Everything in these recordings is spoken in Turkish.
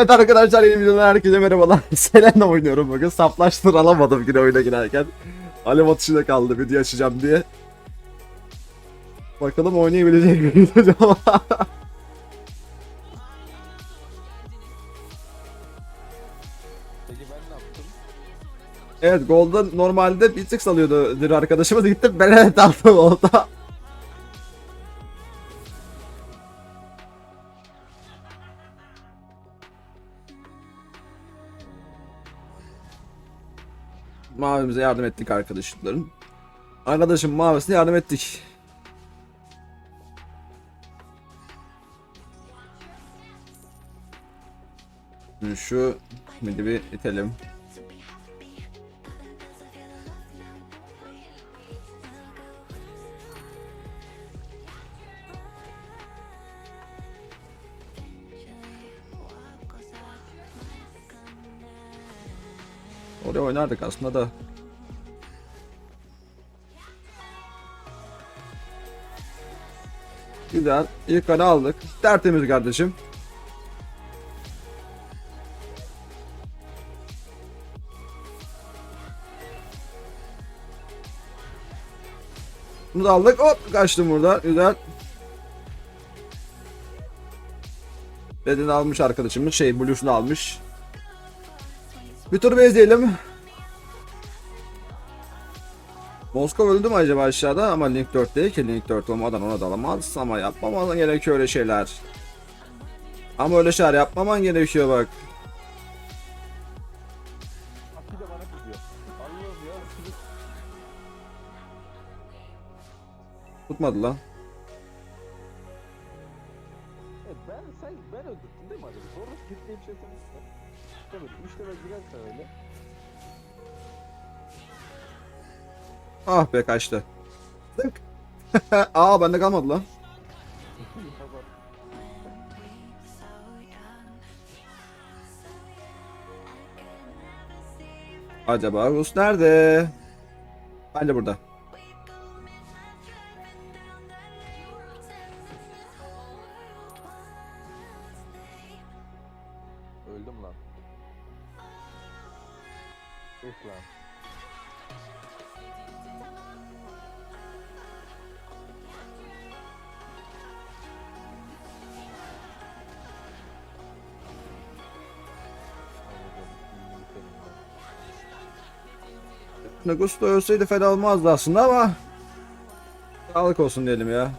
Evet arkadaşlar yeni videodan herkese merhabalar. Selena oynuyorum bugün. Saplaştır alamadım yine oyuna girerken. Alev atışında kaldı video açacağım diye. Bakalım oynayabilecek miyiz acaba? Ben evet Golden normalde bir tık salıyordu arkadaşımız gitti Benet aldım orada. Mavimize yardım ettik arkadaşların. Arkadaşım mavisine yardım ettik. Şimdi Şu midi bir itelim. Oraya oynardık aslında da. Güzel. İlk kanı aldık. Tertemiz kardeşim. Bunu da aldık. Hop kaçtım burada. Güzel. Bedeni almış arkadaşımız. Şey Blues'unu almış. Bir tur bezleyelim. Moskova öldü mü acaba aşağıda ama Link 4 değil ki Link 4 olmadan ona da alamaz ama yapmaman gerekiyor öyle şeyler. Ama öyle şeyler yapmaman gerekiyor bak. Tutmadı lan. Ah be kaçtı. Tık. Aa bende kalmadı lan. Acaba Rus nerede? Bence burada. Ben. Nagus da ölseydi fena olmazdı aslında ama Sağlık olsun diyelim ya.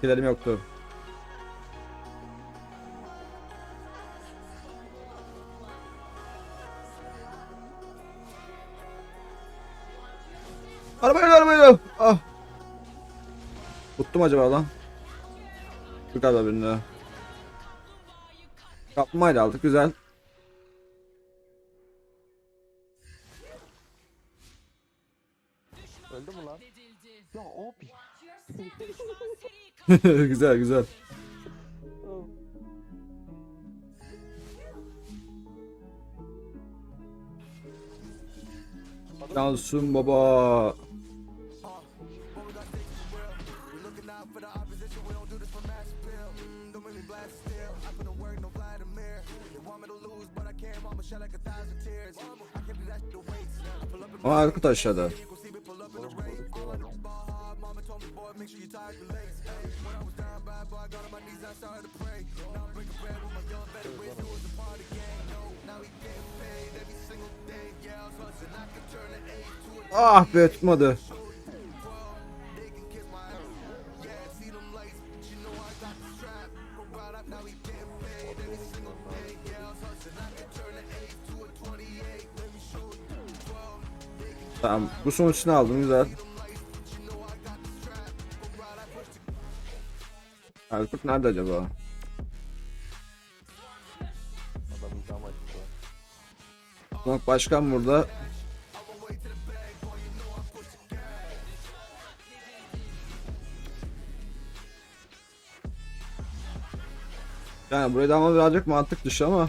Kilerim yoktu. Arabayla arabayla. Ah. Tuttum acaba lan? Bu galiba birini. Kapmayla aldık güzel. Öldü mü lan? Ya abi. güzel güzel. Yansın baba. Aa Erkut aşağıda. Ah be tutmadı. Tamam bu sonuçunu aldım güzel. Erkut nerede acaba? Bak başkan burada. Yani buraya da ama birazcık mantık dışı ama.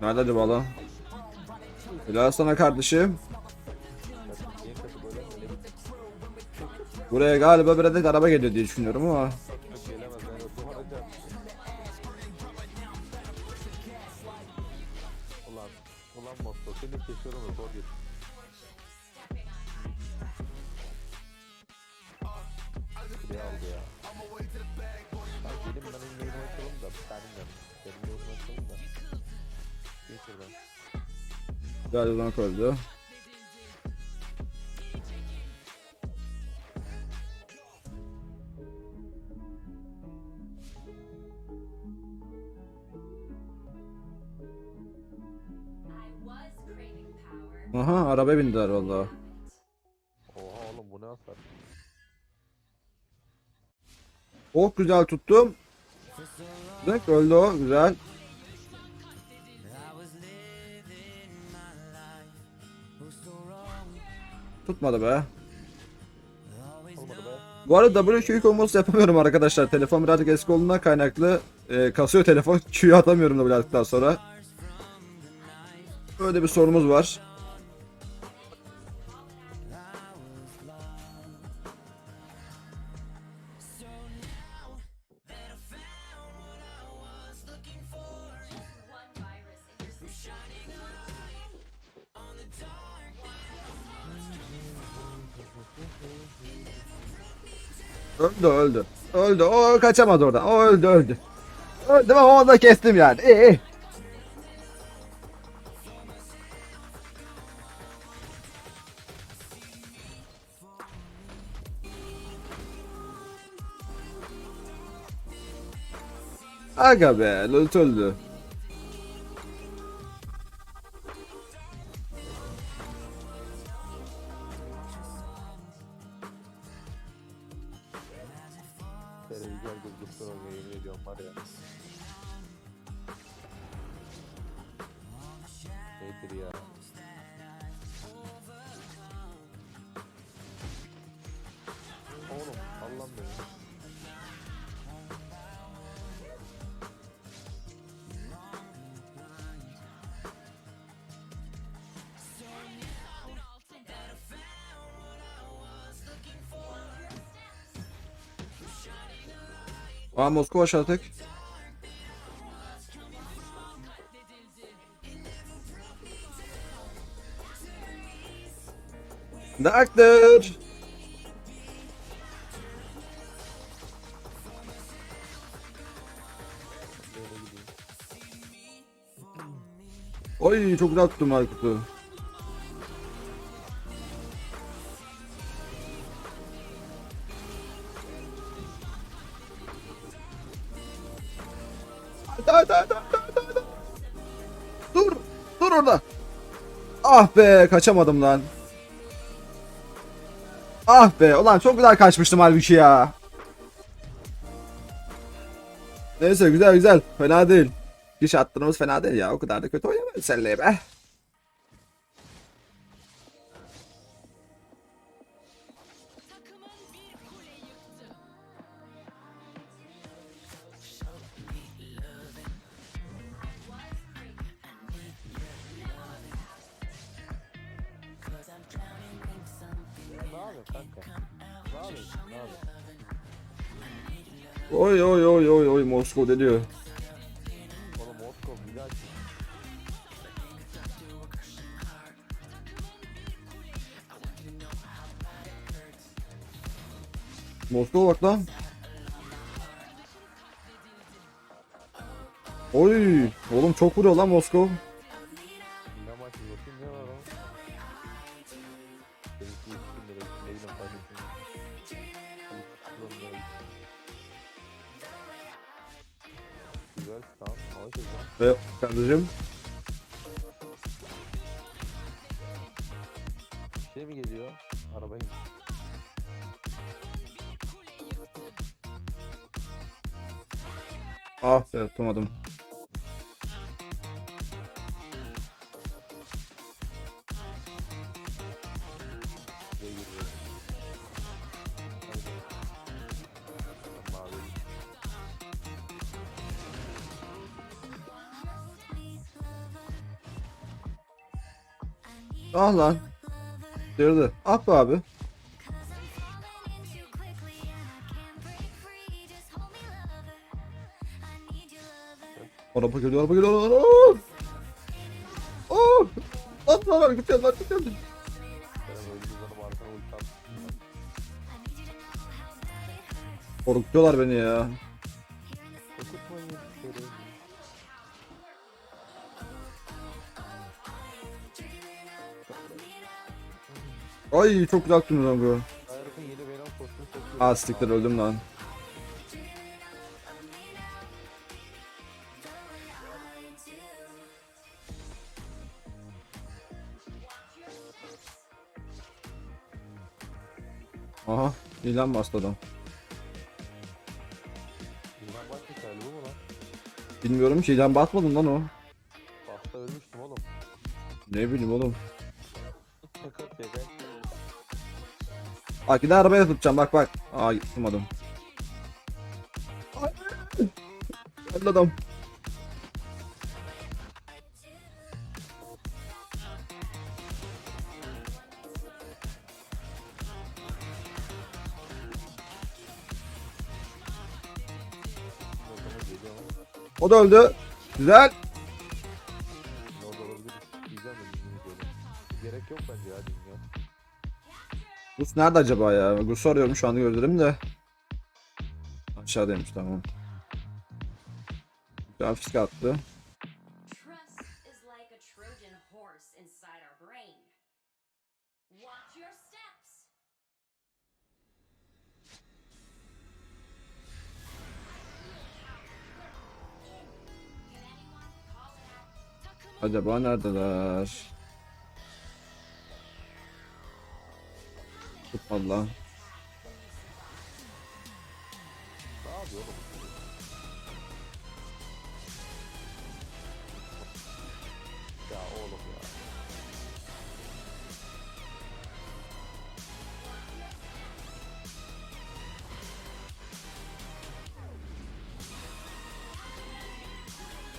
Nerede acaba lan? Helal sana kardeşim. Niye kötü böyle? Ne Buraya galiba bir adet araba geliyor diye düşünüyorum ama. Ulan, ulan Mosto seni kesiyorum da zor geçti. Was craving power. Aha araba bindiler valla. Oha oğlum bu ne hasar? Oh güzel tuttum. Bak öldü o güzel. Tutmadı be. Bu arada W kombosu yapamıyorum arkadaşlar. Telefon birazcık eski olduğundan kaynaklı e, kasıyor telefon. Q'yu atamıyorum da birazcıktan sonra. Öyle bir sorunumuz var. Öldü öldü. Öldü. O kaçamadı oradan. O öldü öldü. Öldü ama onu da kestim yani. İyi iyi. Aga be, Lut öldü. Aa Moskova aşağı Doctor. Oy çok güzel tuttum Aykut'u. Hadi hadi hadi hadi. Dur. Dur orada. Ah be kaçamadım lan. Ah be ulan çok güzel kaçmıştım halbuki ya. Neyse güzel güzel. Fena değil. Giş attığımız fena değil ya. O kadar da kötü oynamayız senle be. Yapıyorsun kanka? Ne yapıyorsun? Ne yapıyorsun? Oy oy oy oy oy Moskova ne diyor? Oğlum Moskov bir daha çık. Moskova bak lan. Oy oğlum çok vuruyor lan Moskova. Kardeşim. Şey mi geliyor? Arabayı? Ah be tutamadım. Ah lan. Sıyırdı. Ah be abi. Araba geliyor, araba geliyor. Oh! Oh! Lan lan lan gidiyor lan ulti attım. Korkutuyorlar beni ya. Ay çok güzel attın lan bu. Ah siktir öldüm lan. Aha ilan bastı adam. Bilmiyorum ki ilan basmadım lan o. Basta ölmüştüm oğlum. Ne bileyim oğlum. Bak bir de arabaya tutacağım bak bak. Aa tutmadım. Geldi. O da öldü. Güzel. Nerede acaba ya? Gus'u arıyorum şu anda gözlerim de. Aşağıdaymış tamam. Güzel fisk attı. Trust is Tutmadı lan. Ne yapıyor.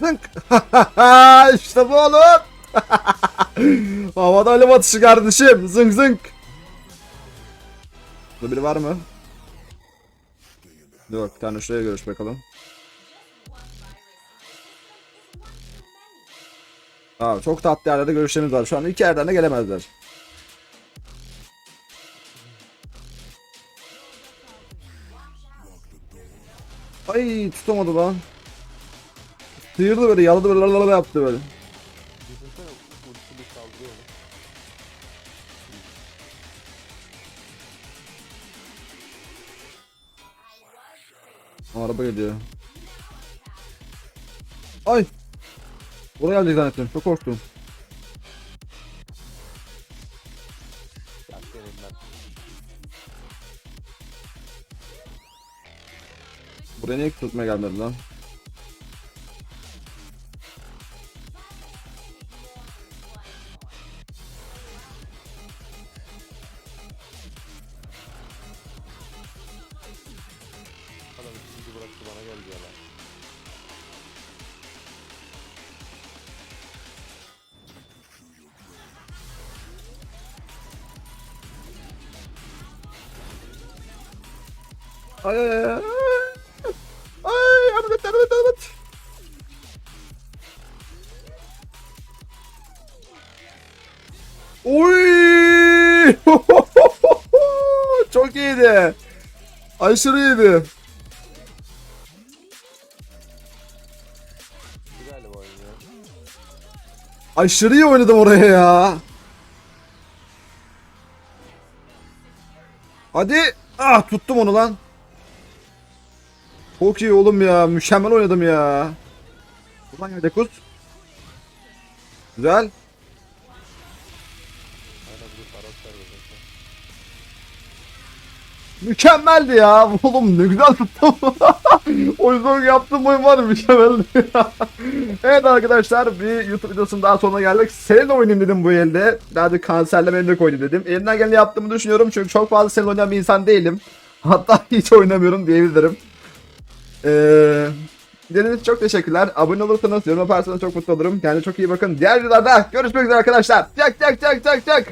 Zınk. işte bu oğlum. Havada alev atışı kardeşim. Zınk zınk. Burada biri var mı? Yok bir tane şuraya görüş bakalım. Abi çok tatlı yerlerde görüşlerimiz var. Şu an iki yerden de gelemezler. Ay tutamadı lan. Sıyırdı böyle yaladı böyle lalala yaptı böyle. Araba geliyor. Ay. Buraya gelecek zannettim. Çok korktum. Buraya niye tutmaya gelmedi lan? Bıraktı bana gel diyor lan. Ay ay ay. ay. Ay yardım et yardım et yardım et. Oy! Çok iyiydi. Aşırı iyiydi. Aşırı iyi oynadım oraya ya. Hadi. Ah tuttum onu lan. Çok iyi oğlum ya. Mükemmel oynadım ya. Ulan ya Dekuz. Güzel. Mükemmeldi ya. Oğlum ne güzel tuttum. o yüzden yaptığım oyun var mükemmeldi evet arkadaşlar bir YouTube videosunun daha sonuna geldik. Seninle oynayayım dedim bu elde. Daha da kanserle benimle oynayayım dedim. Elimden geleni yaptığımı düşünüyorum. Çünkü çok fazla seninle oynayan bir insan değilim. Hatta hiç oynamıyorum diyebilirim. Ee, İzlediğiniz için çok teşekkürler. Abone olursanız, yorum yaparsanız çok mutlu olurum. Kendinize çok iyi bakın. Diğer videolarda görüşmek üzere arkadaşlar. Çak çak çak çak çak.